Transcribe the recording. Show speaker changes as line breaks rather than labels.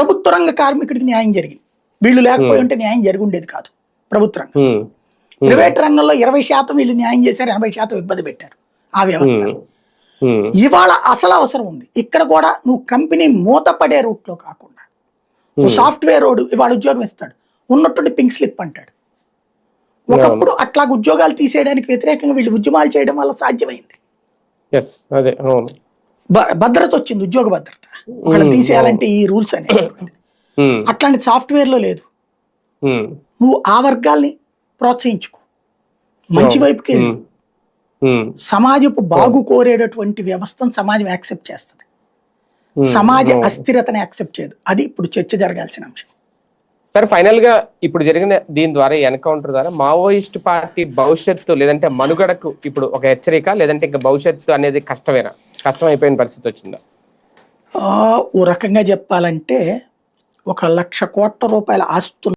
ప్రభుత్వ రంగ కార్మికుడికి న్యాయం జరిగింది. వీళ్ళు లేకపోయి ఉంటే న్యాయం జరిగి ఉండేది కాదు ప్రభుత్వ రంగం. ప్రైవేట్ రంగంలో ఇరవై శాతం వీళ్ళు న్యాయం చేశారు ఎనభై శాతం ఇబ్బంది పెట్టారు ఆ వ్యవస్థ. ఇవాళ అసలు అవసరం ఉంది. ఇక్కడ కూడా నువ్వు కంపెనీ మూతపడే రూట్లో కాకుండా నువ్వు సాఫ్ట్వేర్ రోడ్ ఇవాళ ఉద్యోగం ఇస్తాడు. ఉన్నట్టుండి పింక్ స్లిప్ అంటాడు. ఒకప్పుడు అట్లా ఉద్యోగాలు తీసేయడానికి వ్యతిరేకంగా వీళ్ళు ఉద్యమాలు చేయడం వల్ల సాధ్యమైంది.
అదే
భద్రత వచ్చింది ఉద్యోగ భద్రత. ఒకళ్ళు తీసేయాలంటే ఈ రూల్స్
ఉమ్,
అట్లాంటి సాఫ్ట్వేర్లో లేదు నువ్వు ఆ వర్గాల్ని ప్రోత్సహించుకో. మంచి వైపుకి సమాజపు బాగు కోరేటటువంటి వ్యవస్థను సమాజం యాక్సెప్ట్ చేస్తుంది. సమాజ. అస్థిరతని యాక్సెప్ట్ చేయదు. అది ఇప్పుడు చర్చ జరగాల్సిన అంశం.
సరే ఫైనల్గా ఇప్పుడు జరిగిన దీని ద్వారా ఎన్కౌంటర్ ద్వారా మావోయిస్ట్ పార్టీ భవిష్యత్తు లేదంటే మనుగడకు ఇప్పుడు ఒక హెచ్చరిక లేదంటే ఇంకా భవిష్యత్తు అనేది కష్టమేనా? కష్టం అయిపోయిన పరిస్థితి వచ్చిందా?
ఓ రకంగా చెప్పాలంటే ఒక లక్ష కోట్ల రూపాయల ఆస్తు